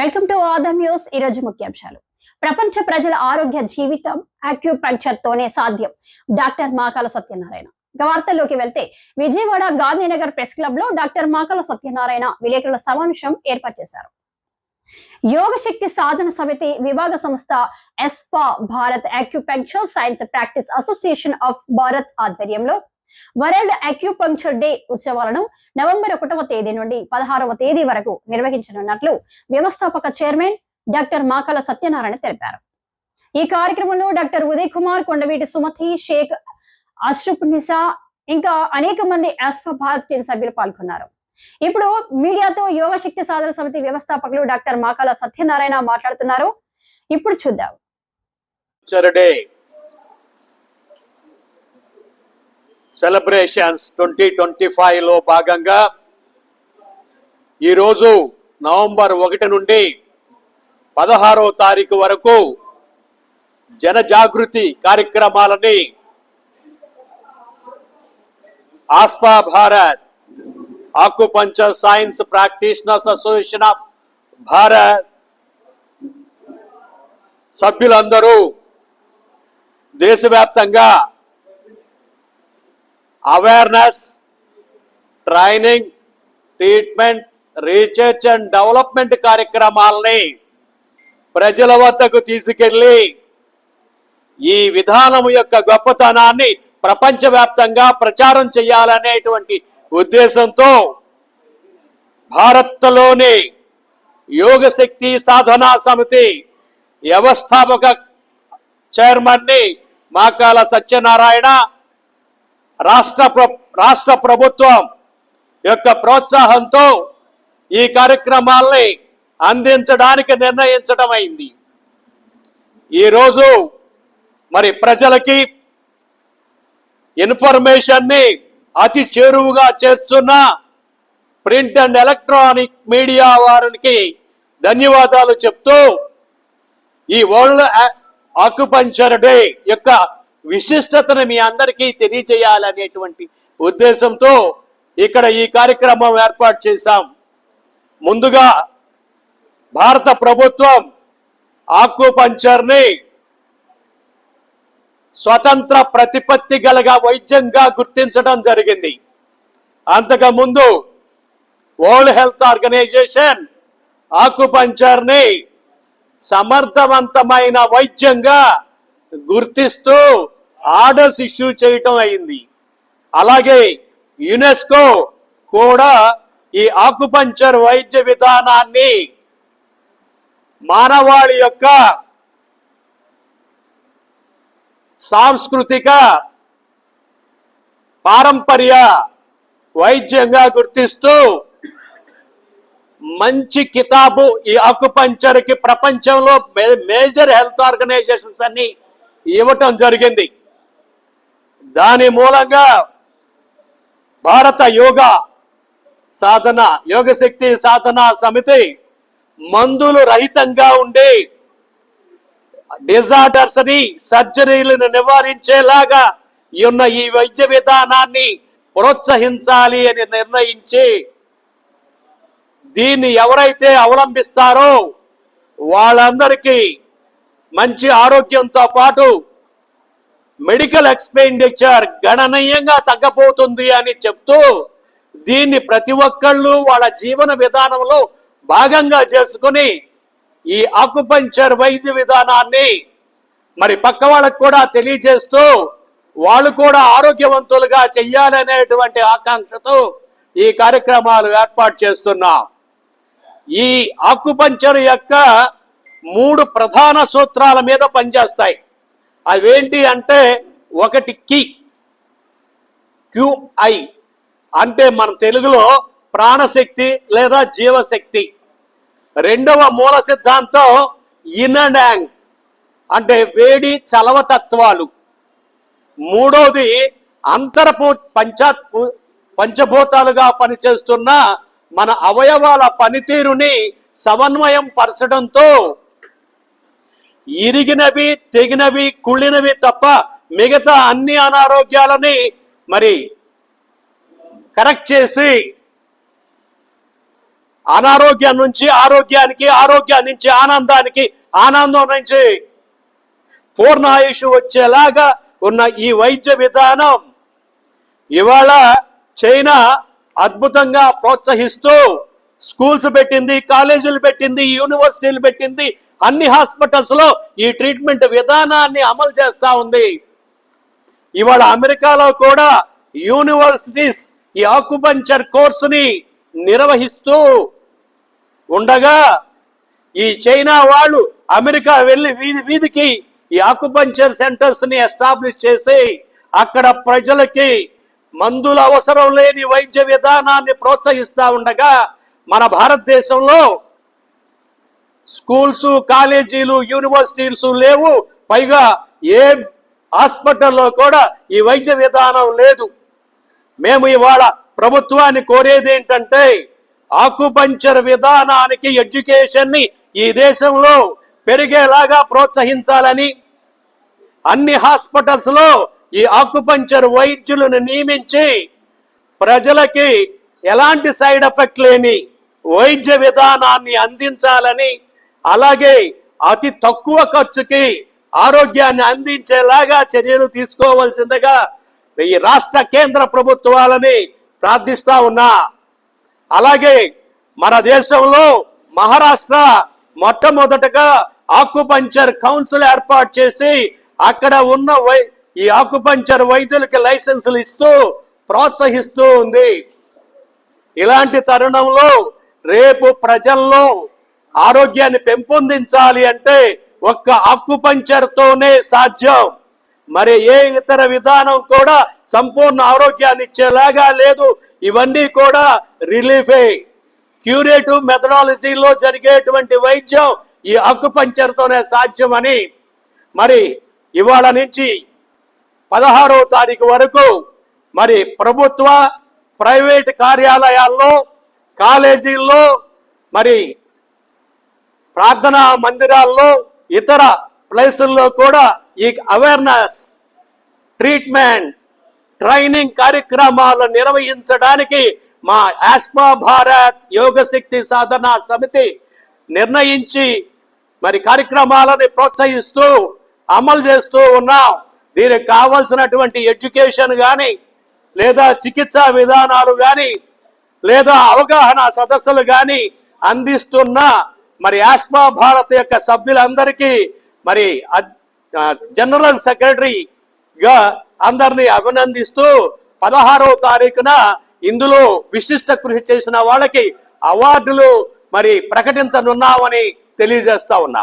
Welcome to other news. ఈ రోజు ముఖ్యాంశాలు. ప్రపంచ ప్రజల ఆరోగ్య జీవితం అక్యూపంక్చర్ తోనే సాధ్యం. డాక్టర్ మాకాల సత్యనారాయణ. వార్తల్లోకి వెళ్తే విజయవాడ గాంధీనగర్ ప్రెస్ క్లబ్లో డాక్టర్ మాకాల సత్యనారాయణ విలేకరుల సమావేశం ఏర్పాటు చేశారు. యోగ శక్తి సాధన సమితి విభాగ సంస్థ ASPA Bharat acupuncture science practice association of Bharat ఆధ్వర్యంలో వరల్డ్ అక్యూపంక్చర్ డే ఉత్సవాలను నవంబర్ ఒకటవ తేదీ నుండి పదహారవ తేదీ వరకు నిర్వహించనున్నట్లు వ్యవస్థాపక చైర్మన్ డాక్టర్ మాకల సత్యనారాయణ తెలిపారు. ఈ కార్యక్రమంలో డాక్టర్ ఉదయ్ కుమార్ కొండవీటి సుమతి షేక్ అష్రఫ్ నిసా ఇంకా అనేక మంది ఆస్ఫా భారత్ టీం సభ్యులు పాల్గొన్నారు. ఇప్పుడు మీడియాతో యోగ శక్తి సాధన సమితి వ్యవస్థాపకులు డాక్టర్ మాకాల సత్యనారాయణ మాట్లాడుతున్నారు. ఇప్పుడు చూద్దాం culture day celebrations twenty twenty ఫైవ్లో భాగంగా ఈరోజు నవంబర్ ఒకటి నుండి పదహారో తారీఖు వరకు జనజాగృతి కార్యక్రమాలని ASPA Bharat acupuncture science practitioners association of Bharat సభ్యులందరూ దేశవ్యాప్తంగా awareness training treatment research and development కార్యక్రమాలని ప్రజల వద్దకు తీసుకెళ్ళి ఈ విధానం యొక్క గొప్పతనాన్ని ప్రపంచవ్యాప్తంగా ప్రచారం చేయాలనేటువంటి ఉద్దేశంతో భారత్లోని యోగ శక్తి సాధనా సమితి వ్యవస్థాపక చైర్మన్ని మాకాల సత్యనారాయణ రాష్ట్ర ప్ర- రాష్ట్ర ప్రభుత్వం యొక్క ప్రోత్సాహంతో ఈ కార్యక్రమాల్ని అందించడానికి నిర్ణయించడం అయింది. ఈరోజు మరి ప్రజలకి ఇన్ఫర్మేషన్ని అతి చేరువుగా చేస్తున్న ప్రింట్ అండ్ ఎలక్ట్రానిక్ మీడియా వారికి ధన్యవాదాలు చెప్తూ ఈ వరల్డ్ ఆక్యుపంచర్ డే యొక్క విశిష్టతను మీ అందరికీ తెలియజేయాలనేటువంటి ఉద్దేశంతో ఇక్కడ ఈ కార్యక్రమం ఏర్పాటు చేశాం. ముందుగా భారత ప్రభుత్వం ఆక్యుపంచర్ని స్వతంత్ర ప్రతిపత్తి గలగా వైద్యంగా గుర్తించడం జరిగింది. అంతకు ముందు వరల్డ్ హెల్త్ ఆర్గనైజేషన్ ఆక్యుపంచర్ని సమర్థవంతమైన వైద్యంగా గుర్తిస్తూ ఆర్డర్స్ ఇష్యూ చేయటం అయింది. అలాగే యునెస్కో కూడా ఈ ఆకుపంచర్ వైద్య విధానాన్ని మానవాళి యొక్క సాంస్కృతిక పారంపర్య వైద్యంగా గుర్తిస్తూ మంచి కితాబు ఈ ఆకుపంచర్కి ప్రపంచంలో మే- మేజర్ హెల్త్ ఆర్గనైజేషన్స్ అన్ని ఇవ్వటం జరిగింది. దాని మూలంగా భారత యోగ సాధన యోగశక్తి సాధన సమితి మందులు రహితంగా ఉండి డిజార్డర్స్ని సర్జరీలను నివారించేలాగా ఉన్న ఈ వైద్య విధానాన్ని ప్రోత్సహించాలి అని నిర్ణయించి దీన్ని ఎవరైతే అవలంబిస్తారో వాళ్ళందరికీ మంచి ఆరోగ్యంతో పాటు మెడికల్ ఎక్స్పెండిచర్ గణనీయంగా తగ్గబోతుంది అని చెప్తూ దీన్ని ప్రతి ఒక్కళ్ళు వాళ్ళ జీవన విధానంలో భాగంగా చేసుకుని ఈ ఆకుపంచర్ వైద్య విధానాన్ని మరి పక్క వాళ్ళకు కూడా తెలియజేస్తూ వాళ్ళు కూడా ఆరోగ్యవంతులుగా చెయ్యాలనేటువంటి ఆకాంక్షతో ఈ కార్యక్రమాలు ఏర్పాటు చేస్తున్నాం. ఈ ఆకుపంచర్ యొక్క మూడు ప్రధాన సూత్రాల మీద పనిచేస్తాయి. అవేంటి అంటే ఒకటి కి క్యూఐ అంటే మన తెలుగులో ప్రాణశక్తి లేదా జీవశక్తి. రెండవ మూల సిద్ధాంతం ఇనడాంగ్ అంటే వేడి చలవతత్వాలు మూడవది అంతరపు పంచా పంచభూతాలుగా పనిచేస్తున్న మన అవయవాల పనితీరుని సమన్వయం పరచడంతో ఇరిగినవి తెగినవి కుళ్ళినవి తప్ప మిగతా అన్ని అనారోగ్యాలని మరి కరెక్ట్ చేసి అనారోగ్యం నుంచి ఆరోగ్యానికి ఆరోగ్యం నుంచి ఆనందానికి ఆనందం నుంచి పూర్ణాయుషు వచ్చేలాగా ఉన్న ఈ వైద్య విధానం ఇవాళ చైనా అద్భుతంగా ప్రోత్సహిస్తూ స్కూల్స్ పెట్టింది కాలేజీలు పెట్టింది యూనివర్సిటీలు పెట్టింది అన్ని హాస్పిటల్స్లో ఈ ట్రీట్మెంట్ విధానాన్ని అమలు చేస్తా ఉంది. ఇవాళ అమెరికాలో కూడా యూనివర్సిటీస్ ఈ ఆకుపంచర్ కోర్సుని నిర్వహిస్తూ ఉండగా ఈ చైనా వాళ్ళు అమెరికా వెళ్ళి వీధి వీధికి ఈ ఆకుపంచర్ సెంటర్స్ని ఎస్టాబ్లిష్ చేసి అక్కడ ప్రజలకి మందుల అవసరం లేని వైద్య విధానాన్ని ప్రోత్సహిస్తా ఉండగా మన భారతదేశంలో స్కూల్స్ కాలేజీలు యూనివర్సిటీలు లేవు. పైగా ఏ హాస్పిటల్లో కూడా ఈ వైద్య విధానం లేదు. మేము ఇవాళ ప్రభుత్వాన్ని కోరేది ఏంటంటే ఆకుపంచర్ విధానానికి ఎడ్యుకేషన్ని ఈ దేశంలో పెరిగేలాగా ప్రోత్సహించాలని అన్ని హాస్పిటల్స్లో ఈ ఆకుపంచర్ వైద్యులను నియమించి ప్రజలకి ఎలాంటి సైడ్ ఎఫెక్ట్ లేని వైద్య విధానాన్ని అందించాలని అలాగే అతి తక్కువ ఖర్చుకి ఆరోగ్యాన్ని అందించేలాగా చర్యలు తీసుకోవాల్సిందిగా ఈ రాష్ట్ర కేంద్ర ప్రభుత్వాలని ప్రార్థిస్తా ఉన్నా. అలాగే మన దేశంలో మహారాష్ట్ర మొట్టమొదటగా ఆకుపంచర్ కౌన్సిల్ ఏర్పాటు చేసి అక్కడ ఉన్న వై ఈ ఆకుపంచర్ వైద్యులకి లైసెన్సులు ఇస్తూ ప్రోత్సహిస్తూ ఉంది. ఇలాంటి తరుణంలో రేపు ప్రజల్లో ఆరోగ్యాన్ని పెంపొందించాలి అంటే ఒక్క ఆకుపంచర్తోనే సాధ్యం. మరి ఏ ఇతర విధానం కూడా సంపూర్ణ ఆరోగ్యాన్ని ఇచ్చేలాగా లేదు. ఇవన్నీ కూడా రిలీఫే. క్యూరేటివ్ మెథడాలజీలో జరిగేటువంటి వైద్యం ఈ అక్కుపంచర్తోనే సాధ్యమని. మరి ఇవాళ నుంచి పదహారో తారీఖు వరకు మరి ప్రభుత్వ ప్రైవేట్ కార్యాలయాల్లో కాలేజీల్లో మరి ప్రార్థనా మందిరాల్లో ఇతర ప్లేసుల్లో కూడా ఈ అవేర్నెస్ ట్రీట్మెంట్ ట్రైనింగ్ కార్యక్రమాలు నిర్వహించడానికి మా ఆస్మా భారత్ యోగ శక్తి సాధన సమితి నిర్ణయించి మరి కార్యక్రమాలని ప్రోత్సహిస్తూ అమలు చేస్తూ ఉన్నాం. దీనికి కావలసినటువంటి ఎడ్యుకేషన్ కానీ లేదా చికిత్సా విధానాలు కానీ లేదా అవగాహన సదస్సులు కానీ అందిస్తున్న మరి ఆస్మా భారత్ యొక్క సభ్యులందరికీ మరి జనరల్ సెక్రటరీగా అందరినీ అభినందిస్తూ పదహారవ తారీఖున ఇందులో విశిష్ట కృషి చేసిన వాళ్ళకి అవార్డులు మరి ప్రకటించనున్నామని తెలియజేస్తా ఉన్నా.